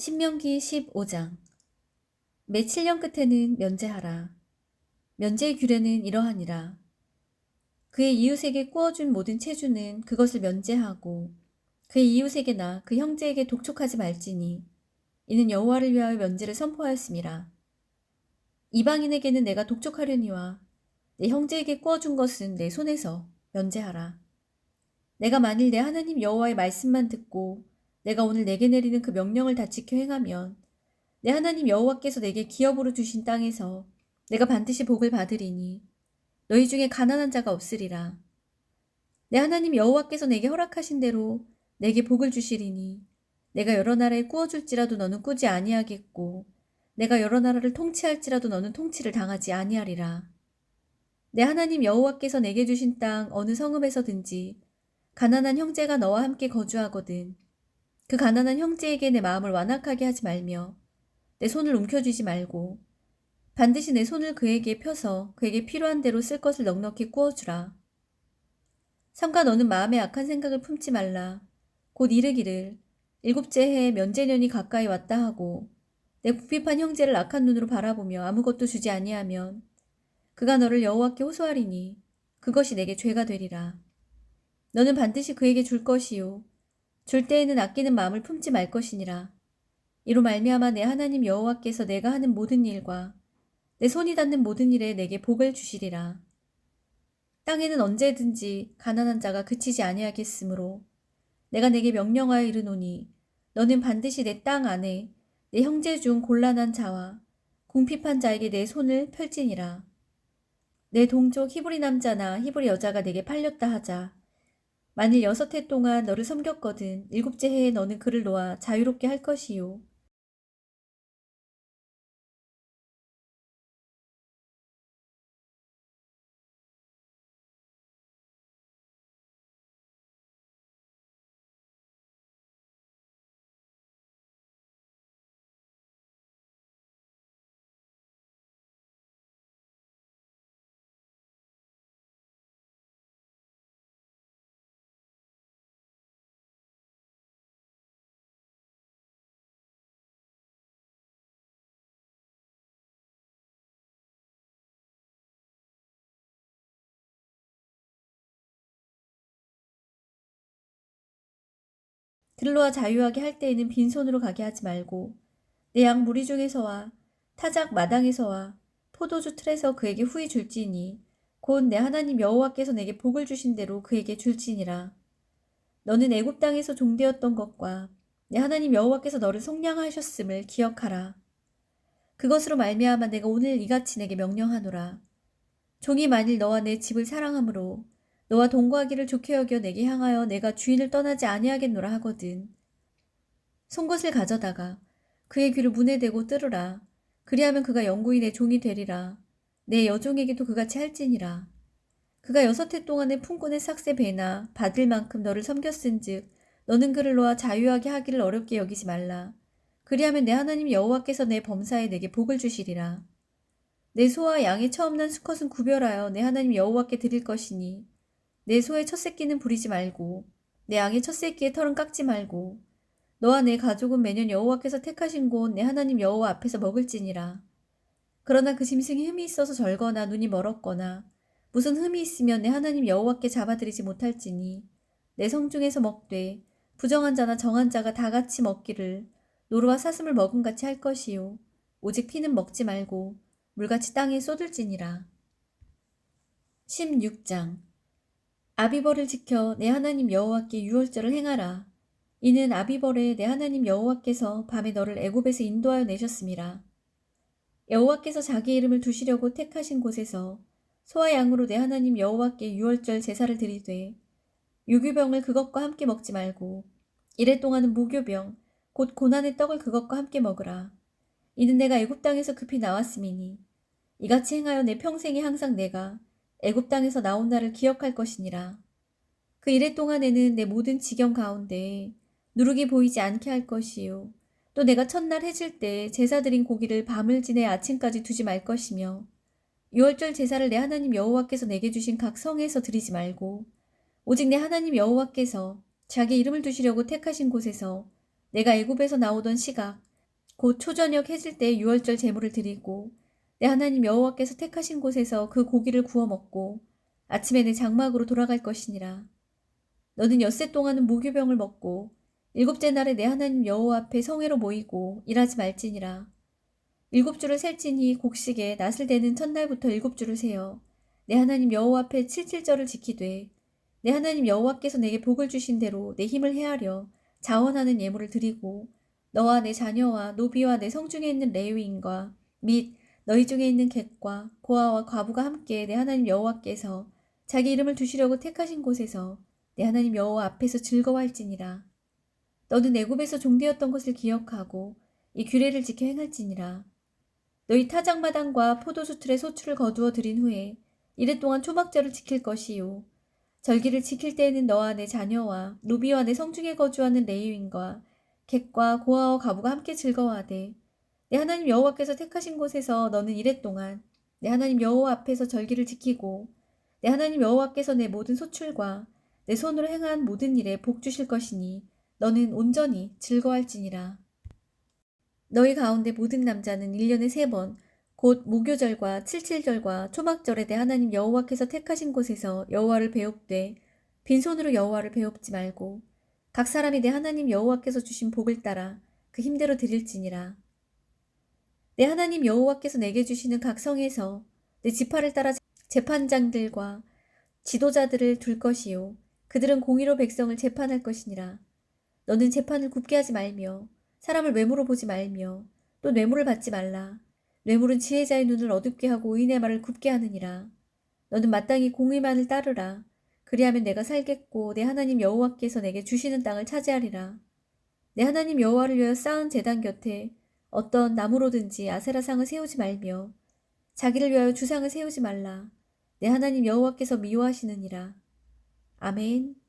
신명기 15장 매 7년 끝에는 면제하라. 면제의 규례는 이러하니라. 그의 이웃에게 꾸어준 모든 체주는 그것을 면제하고 그의 이웃에게나 그 형제에게 독촉하지 말지니 이는 여호와를 위하여 면제를 선포하였음이라. 이방인에게는 내가 독촉하려니와 내 형제에게 꾸어준 것은 내 손에서 면제하라. 내가 만일 내 하나님 여호와의 말씀만 듣고 내가 오늘 내게 내리는 그 명령을 다 지켜 행하면 내 하나님 여호와께서 내게 기업으로 주신 땅에서 내가 반드시 복을 받으리니 너희 중에 가난한 자가 없으리라. 내 하나님 여호와께서 내게 허락하신 대로 내게 복을 주시리니 내가 여러 나라에 꾸어줄지라도 너는 꾸지 아니하겠고 내가 여러 나라를 통치할지라도 너는 통치를 당하지 아니하리라. 내 하나님 여호와께서 내게 주신 땅 어느 성읍에서든지 가난한 형제가 너와 함께 거주하거든 그 가난한 형제에게 내 마음을 완악하게 하지 말며 내 손을 움켜쥐지 말고 반드시 내 손을 그에게 펴서 그에게 필요한 대로 쓸 것을 넉넉히 꾸어주라. 삼가 너는 마음에 악한 생각을 품지 말라. 곧 이르기를 일곱째 해에 면제년이 가까이 왔다 하고 내 부핍한 형제를 악한 눈으로 바라보며 아무것도 주지 아니하면 그가 너를 여호와께 호소하리니 그것이 내게 죄가 되리라. 너는 반드시 그에게 줄 것이요 줄 때에는 아끼는 마음을 품지 말 것이니라. 이로 말미암아 내 하나님 여호와께서 내가 하는 모든 일과 내 손이 닿는 모든 일에 내게 복을 주시리라. 땅에는 언제든지 가난한 자가 그치지 아니하겠으므로 내가 내게 명령하여 이르노니 너는 반드시 내 땅 안에 내 형제 중 곤란한 자와 궁핍한 자에게 내 손을 펼지니라. 내 동족 히브리 남자나 히브리 여자가 내게 팔렸다 하자. 만일 여섯 해 동안 너를 섬겼거든 일곱째 해에 너는 그를 놓아 자유롭게 할 것이요. 들러와 자유하게 할 때에는 빈손으로 가게 하지 말고 내 양 무리 중에서와 타작 마당에서와 포도주 틀에서 그에게 후히 줄지니 곧 내 하나님 여호와께서 내게 복을 주신 대로 그에게 줄지니라. 너는 애굽 땅에서 종되었던 것과 내 하나님 여호와께서 너를 속량하셨음을 기억하라. 그것으로 말미암아 내가 오늘 이같이 내게 명령하노라. 종이 만일 너와 내 집을 사랑함으로 너와 동거하기를 좋게 여겨 내게 향하여 내가 주인을 떠나지 아니하겠노라 하거든. 송곳을 가져다가 그의 귀를 문에 대고 뜯으라. 그리하면 그가 영구히 내 종이 되리라. 내 여종에게도 그같이 할지니라. 그가 여섯 해 동안에 품꾼의 삭새 배나 받을 만큼 너를 섬겼은즉 너는 그를 놓아 자유하게 하기를 어렵게 여기지 말라. 그리하면 내 하나님 여호와께서 내 범사에 내게 복을 주시리라. 내 소와 양의 처음 난 수컷은 구별하여 내 하나님 여호와께 드릴 것이니 내 소의 첫 새끼는 부리지 말고 내 양의 첫 새끼의 털은 깎지 말고 너와 내 가족은 매년 여호와께서 택하신 곳 내 하나님 여호와 앞에서 먹을지니라. 그러나 그 짐승이 흠이 있어서 절거나 눈이 멀었거나 무슨 흠이 있으면 내 하나님 여호와께 잡아들이지 못할지니 내 성 중에서 먹되 부정한 자나 정한 자가 다 같이 먹기를 노루와 사슴을 먹음 같이 할 것이요 오직 피는 먹지 말고 물같이 땅에 쏟을지니라. 16장 아비벌을 지켜 내 하나님 여호와께 유월절을 행하라. 이는 아비벌에 내 하나님 여호와께서 밤에 너를 애굽에서 인도하여 내셨습니다. 여호와께서 자기 이름을 두시려고 택하신 곳에서 소와 양으로 내 하나님 여호와께 유월절 제사를 드리되 유교병을 그것과 함께 먹지 말고 이래 동안은 무교병 곧 고난의 떡을 그것과 함께 먹으라. 이는 내가 애굽 땅에서 급히 나왔음이니 이같이 행하여 내 평생에 항상 내가 애굽 땅에서 나온 날을 기억할 것이니라. 그 이래 동안에는 내 모든 지경 가운데 누룩이 보이지 않게 할 것이요. 또 내가 첫날 해질 때 제사 드린 고기를 밤을 지내 아침까지 두지 말 것이며 유월절 제사를 내 하나님 여호와께서 내게 주신 각 성에서 드리지 말고 오직 내 하나님 여호와께서 자기 이름을 두시려고 택하신 곳에서 내가 애굽에서 나오던 시각 곧 초저녁 해질 때 유월절 제물을 드리고 내 하나님 여호와께서 택하신 곳에서 그 고기를 구워 먹고 아침에 내 장막으로 돌아갈 것이니라. 너는 엿새 동안은 무교병을 먹고 일곱째 날에 내 하나님 여호와 앞에 성회로 모이고 일하지 말지니라. 일곱 주를 셀지니 곡식에 낫을 대는 첫날부터 일곱 주를 세어 내 하나님 여호와 앞에 칠칠절을 지키되 내 하나님 여호와께서 내게 복을 주신 대로 내 힘을 헤아려 자원하는 예물을 드리고 너와 내 자녀와 노비와 내 성중에 있는 레위인과 및 너희 중에 있는 객과 고아와 과부가 함께 내 하나님 여호와께서 자기 이름을 두시려고 택하신 곳에서 내 하나님 여호와 앞에서 즐거워할지니라. 너는 애굽에서 종되었던 것을 기억하고 이 규례를 지켜 행할지니라. 너희 타작마당과 포도수 틀에 소출을 거두어 들인 후에 이래 동안 초막절을 지킬 것이요. 절기를 지킬 때에는 너와 내 자녀와 노비와 내 성중에 거주하는 레위인과 객과 고아와 가부가 함께 즐거워하되 내 하나님 여호와께서 택하신 곳에서 너는 이래 동안 내 하나님 여호와 앞에서 절기를 지키고 내 하나님 여호와께서 내 모든 소출과 내 손으로 행한 모든 일에 복 주실 것이니 너는 온전히 즐거워할지니라. 너희 가운데 모든 남자는 1년에 세 번, 곧 무교절과 칠칠절과 초막절에 내 하나님 여호와께서 택하신 곳에서 여호와를 배웁되 빈손으로 여호와를 배웁지 말고 각 사람이 내 하나님 여호와께서 주신 복을 따라 그 힘대로 드릴지니라. 내 하나님 여호와께서 내게 주시는 각 성에서 내 지파를 따라 재판장들과 지도자들을 둘 것이요 그들은 공의로 백성을 재판할 것이니라. 너는 재판을 굽게 하지 말며 사람을 외모로 보지 말며 또 뇌물을 받지 말라. 뇌물은 지혜자의 눈을 어둡게 하고 의인의 말을 굽게 하느니라. 너는 마땅히 공의만을 따르라. 그리하면 내가 살겠고 내 하나님 여호와께서 내게 주시는 땅을 차지하리라. 내 하나님 여호와를 위하여 쌓은 제단 곁에 어떤 나무로든지 아세라상을 세우지 말며 자기를 위하여 주상을 세우지 말라. 내 하나님 여호와께서 미워하시느니라. 아멘.